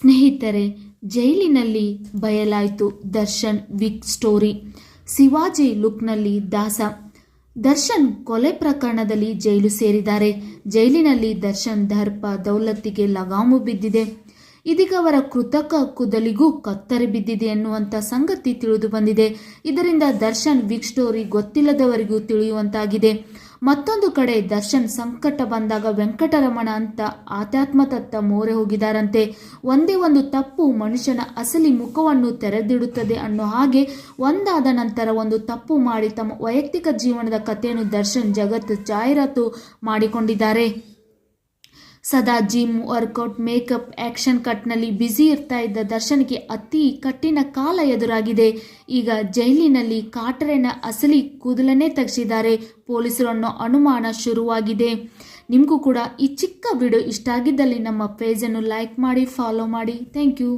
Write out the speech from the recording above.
ಸ್ನೇಹಿತರೆ, ಜೈಲಿನಲ್ಲಿ ಬಯಲಾಯಿತು ದರ್ಶನ್ ವಿಕ್ ಸ್ಟೋರಿ. ಶಿವಾಜಿ ಲುಕ್ನಲ್ಲಿ ದಾಸ. ದರ್ಶನ್ ಕೊಲೆ ಪ್ರಕರಣದಲ್ಲಿ ಜೈಲು ಸೇರಿದ್ದಾರೆ. ಜೈಲಿನಲ್ಲಿ ದರ್ಶನ್ ದರ್ಪ ದೌಲತ್ತಿಗೆ ಲಗಾಮು ಬಿದ್ದಿದೆ. ಇದೀಗ ಅವರ ಕೃತಕ ಕುದಲಿಗೂ ಕತ್ತರಿ ಬಿದ್ದಿದೆ ಎನ್ನುವಂಥ ಸಂಗತಿ ತಿಳಿದು ಬಂದಿದೆ. ಇದರಿಂದ ದರ್ಶನ್ ವಿಕ್ ಸ್ಟೋರಿ ಗೊತ್ತಿಲ್ಲದವರಿಗೂ ತಿಳಿಯುವಂತಾಗಿದೆ. ಮತ್ತೊಂದು ಕಡೆ ದರ್ಶನ್ ಸಂಕಟ ಬಂದಾಗ ವೆಂಕಟರಮಣ ಅಂತ ಆಧ್ಯಾತ್ಮತತ್ತ ಮೋರೆ ಹೋಗಿದಾರಂತೆ. ಒಂದೇ ಒಂದು ತಪ್ಪು ಮನುಷ್ಯನ ಅಸಲಿ ಮುಖವನ್ನು ತೆರೆದಿಡುತ್ತದೆ ಅನ್ನೋ ಹಾಗೆ ಒಂದಾದ ನಂತರ ಒಂದು ತಪ್ಪು ಮಾಡಿ ತಮ್ಮ ವೈಯಕ್ತಿಕ ಜೀವನದ ಕಥೆಯನ್ನು ದರ್ಶನ್ ಜಗತ್ತು ಜಾಹೀರಾತು ಮಾಡಿಕೊಂಡಿದ್ದಾರೆ. ಸದಾ ಜಿಮ್ ವರ್ಕೌಟ್ ಮೇಕಪ್ ಆಕ್ಷನ್ ಕಟ್ನಲ್ಲಿ ಬ್ಯುಸಿ ಇರ್ತಾ ಇದ್ದ ದರ್ಶನ್ಗೆ ಅತಿ ಕಠಿಣ ಕಾಲ ಎದುರಾಗಿದೆ. ಈಗ ಜೈಲಿನಲ್ಲಿ ಕಾಟರೇನ ಅಸಲಿ ಕೂದಲನ್ನೇ ತೆಗೆಸಿದ್ದಾರೆ. ಪೊಲೀಸರು ಅನ್ನೋ ಅನುಮಾನ ಶುರುವಾಗಿದೆ. ನಿಮಗೂ ಕೂಡ ಈ ಚಿಕ್ಕ ವಿಡಿಯೋ ಇಷ್ಟ ಆಗಿದ್ದಲ್ಲಿ ನಮ್ಮ ಪೇಜನ್ನು ಲೈಕ್ ಮಾಡಿ, ಫಾಲೋ ಮಾಡಿ. Thank you.